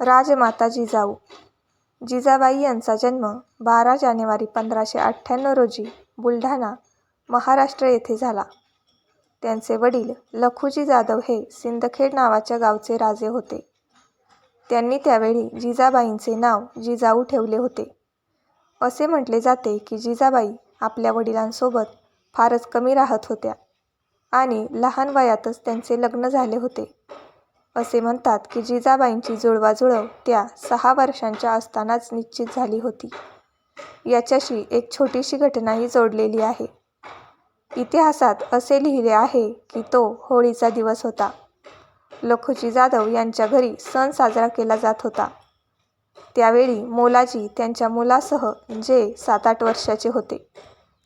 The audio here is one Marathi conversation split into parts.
राजमाता जिजाऊ जिजाबाई यांचा जन्म बारा जानेवारी पंधराशे अठ्ठ्याण्णव रोजी बुलढाणा, महाराष्ट्र येथे झाला. त्यांचे वडील लखुजी जाधव हे सिंदखेड नावाच्या गावचे राजे होते. त्यांनी त्यावेळी जिजाबाईंचे नाव जिजाऊ ठेवले होते. असे म्हटले जाते की जिजाबाई आपल्या वडिलांसोबत फारच कमी राहत होत्या आणि लहान वयातच त्यांचे लग्न झाले होते. असे म्हणतात की जिजाबाईंची जुळवाजुळव त्या सहा वर्षांच्या असतानाच निश्चित झाली होती. याच्याशी एक छोटीशी घटनाही जोडलेली आहे. इतिहासात असे लिहिले आहे की तो होळीचा दिवस होता. लखुजी जाधव यांच्या घरी सण साजरा केला जात होता. त्यावेळी मोलाजी त्यांच्या मुलासह जे सात-आठ वर्षाचे होते,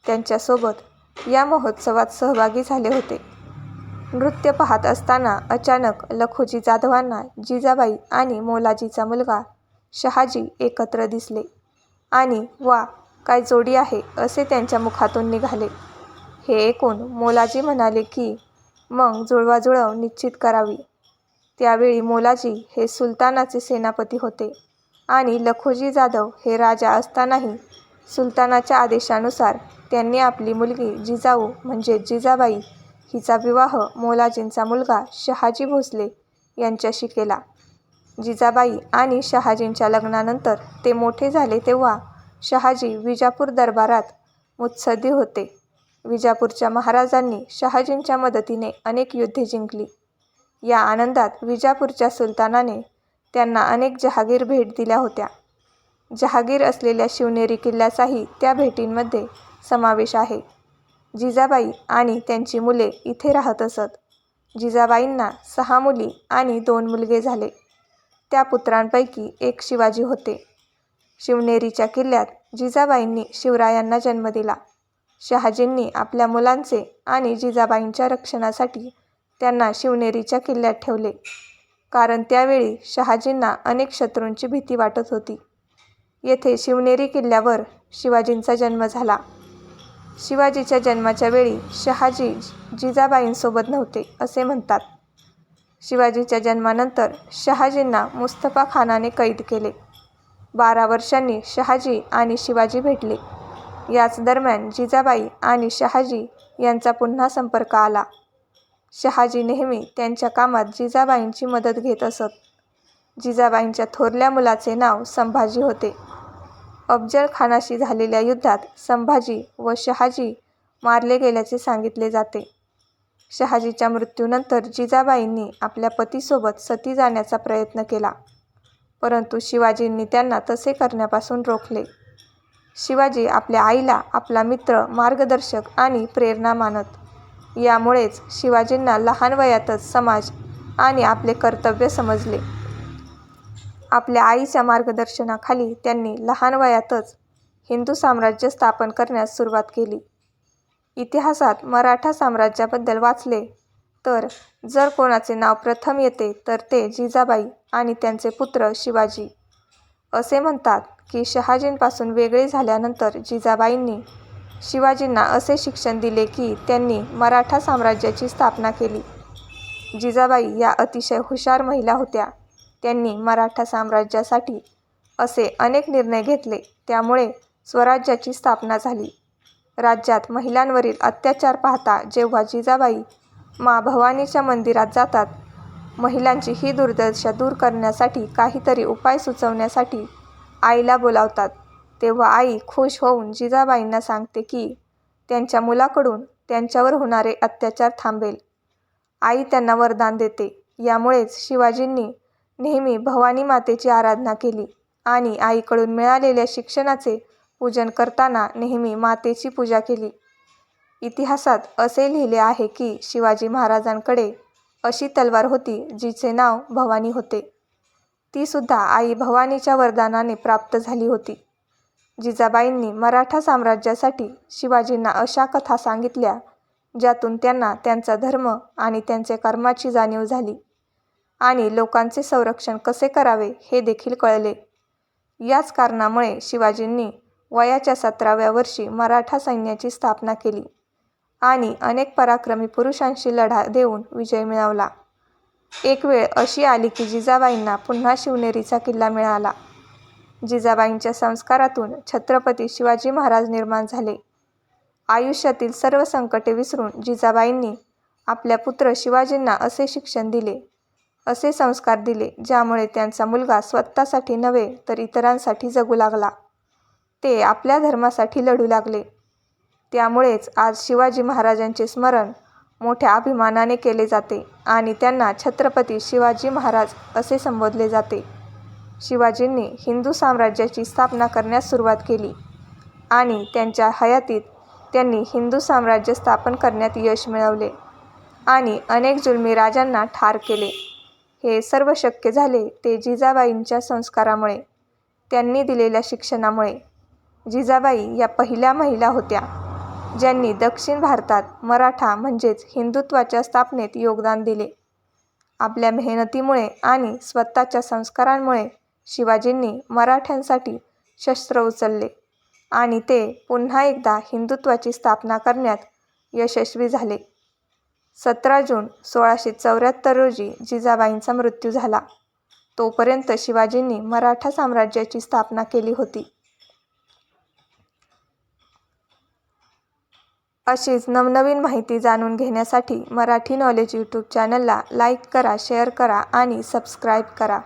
त्यांच्यासोबत या महोत्सवात सहभागी झाले होते. नृत्य पाहत असताना अचानक लखोजी जाधवांना जिजाबाई आणि मोलाजीचा मुलगा शहाजी एकत्र दिसले आणि वा काय जोडी आहे असे त्यांच्या मुखातून निघाले. हे ऐकून मोलाजी म्हणाले की मग जुळवाजुळव निश्चित करावी. त्यावेळी मोलाजी हे सुलतानाचे सेनापती होते आणि लखोजी जाधव हे राजा असतानाही सुलतानाच्या आदेशानुसार त्यांनी आपली मुलगी जिजाऊ म्हणजेच जिजाबाई हिचा विवाह मोलाजींचा मुलगा शहाजी भोसले यांच्याशी केला. जिजाबाई आणि शहाजींच्या लग्नानंतर ते मोठे झाले तेव्हा शहाजी विजापूर दरबारात मुत्सद्दी होते. विजापूरच्या महाराजांनी शहाजींच्या मदतीने अनेक युद्धे जिंकली. या आनंदात विजापूरच्या सुलतानाने त्यांना अनेक जहागीर भेट दिल्या होत्या. जहागीर असलेल्या शिवनेरी किल्ल्याचाही त्या भेटींमध्ये समावेश आहे. जिजाबाई आणि त्यांची मुले इथे राहत असत. जिजाबाईंना सहा मुली आणि दोन मुलगे झाले. त्या पुत्रांपैकी एक शिवाजी होते. शिवनेरीच्या किल्ल्यात जिजाबाईंनी शिवरायांना जन्म दिला. शहाजींनी आपल्या मुलांचे आणि जिजाबाईंच्या रक्षणासाठी त्यांना शिवनेरीच्या किल्ल्यात ठेवले, कारण त्यावेळी शहाजींना अनेक शत्रूंची भीती वाटत होती. येथे शिवनेरी किल्ल्यावर शिवाजींचा जन्म झाला. शिवाजीच्या जन्माच्या वेळी शहाजी जिजाबाईंसोबत नव्हते असे म्हणतात. शिवाजीच्या जन्मानंतर शहाजींना मुस्तफा खानाने कैद केले. बारा वर्षांनी शहाजी आणि शिवाजी भेटले. याच दरम्यान जिजाबाई आणि शहाजी यांचा पुन्हा संपर्क आला. शहाजी नेहमी त्यांच्या कामात जिजाबाईंची मदत घेत असत. जिजाबाईंच्या थोरल्या मुलाचे नाव संभाजी होते. अफजल खानाशी झालेल्या युद्धात संभाजी व शहाजी मारले गेल्याचे सांगितले जाते. शहाजीच्या मृत्यूनंतर जिजाबाईंनी आपल्या पतीसोबत सती जाण्याचा प्रयत्न केला, परंतु शिवाजींनी त्यांना तसे करण्यापासून रोखले. शिवाजी आपल्या आईला आपला मित्र, मार्गदर्शक आणि प्रेरणा मानत. यामुळेच शिवाजींना लहान वयातच समाज आणि आपले कर्तव्य समजले. आपल्या आईच्या मार्गदर्शनाखाली त्यांनी लहान वयातच हिंदू साम्राज्य स्थापन करण्यास सुरुवात केली. इतिहासात मराठा साम्राज्याबद्दल वाचले तर जर कोणाचे नाव प्रथम येते तर ते जिजाबाई आणि त्यांचे पुत्र शिवाजी. असे म्हणतात की शहाजींपासून वेगळे झाल्यानंतर जिजाबाईंनी शिवाजींना असे शिक्षण दिले की त्यांनी मराठा साम्राज्याची स्थापना केली. जिजाबाई या अतिशय हुशार महिला होत्या. त्यांनी मराठा साम्राज्यासाठी असे अनेक निर्णय घेतले त्यामुळे स्वराज्याची स्थापना झाली. राज्यात महिलांवरील अत्याचार पाहता जेव्हा जिजाबाई मा भवानीच्या मंदिरात जातात, महिलांची ही दुर्दशा दूर करण्यासाठी काहीतरी उपाय सुचवण्यासाठी आईला बोलावतात, तेव्हा आई खुश होऊन जिजाबाईंना सांगते की त्यांच्या मुलाकडून त्यांच्यावर होणारे अत्याचार थांबेल. आई त्यांना वरदान देते. यामुळेच शिवाजींनी नेहमी भवानी मातेची आराधना केली आणि आईकडून मिळालेल्या शिक्षणाचे पूजन करताना नेहमी मातेची पूजा केली. इतिहासात असे लिहिले आहे की शिवाजी महाराजांकडे अशी तलवार होती जिचे नाव भवानी होते. तीसुद्धा आई भवानीच्या वरदानाने प्राप्त झाली होती. जिजाबाईंनी मराठा साम्राज्यासाठी शिवाजींना अशा कथा सांगितल्या ज्यातून त्यांना त्यांचा धर्म आणि त्यांच्या कर्माची जाणीव झाली आणि लोकांचे संरक्षण कसे करावे हे देखील कळले. याच कारणामुळे शिवाजींनी वयाच्या सतराव्या वर्षी मराठा सैन्याची स्थापना केली आणि अनेक पराक्रमी पुरुषांशी लढा देऊन विजय मिळवला. एक वेळ अशी आली की जिजाबाईंना पुन्हा शिवनेरीचा किल्ला मिळाला. जिजाबाईंच्या संस्कारातून छत्रपती शिवाजी महाराज निर्माण झाले. आयुष्यातील सर्व संकटे विसरून जिजाबाईंनी आपल्या पुत्र शिवाजींना असे शिक्षण दिले, असे संस्कार दिले ज्यामुळे त्यांचा मुलगा स्वतःसाठी नव्हे तर इतरांसाठी जगू लागला. ते आपल्या धर्मासाठी लढू लागले. त्यामुळेच आज शिवाजी महाराजांचे स्मरण मोठ्या अभिमानाने केले जाते आणि त्यांना छत्रपती शिवाजी महाराज असे संबोधले जाते. शिवाजींनी हिंदू साम्राज्याची स्थापना करण्यास सुरुवात केली आणि त्यांच्या हयातीत त्यांनी हिंदू साम्राज्य स्थापन करण्यात यश मिळवले आणि अनेक जुलमी राजांना ठार केले. हे सर्व शक्य झाले ते जिजाबाईंच्या संस्कारामुळे, त्यांनी दिलेल्या शिक्षणामुळे. जिजाबाई या पहिल्या महिला होत्या ज्यांनी दक्षिण भारतात मराठा म्हणजेच हिंदुत्वाच्या स्थापनेत योगदान दिले. आपल्या मेहनतीमुळे आणि स्वतःच्या संस्कारांमुळे शिवाजींनी मराठ्यांसाठी शस्त्र उचलले आणि ते पुन्हा एकदा हिंदुत्वाची स्थापना करण्यात यशस्वी झाले. सतरा जून सोळाशे चौऱ्याहत्तर रोजी जिजाबाईंचा मृत्यू झाला. तोपर्यंत शिवाजींनी मराठा साम्राज्याची स्थापना केली होती. अशीच नवनवीन माहिती जाणून घेण्यासाठी मराठी नॉलेज यूट्यूब चॅनलला लाईक करा, शेअर करा आणि सबस्क्राईब करा.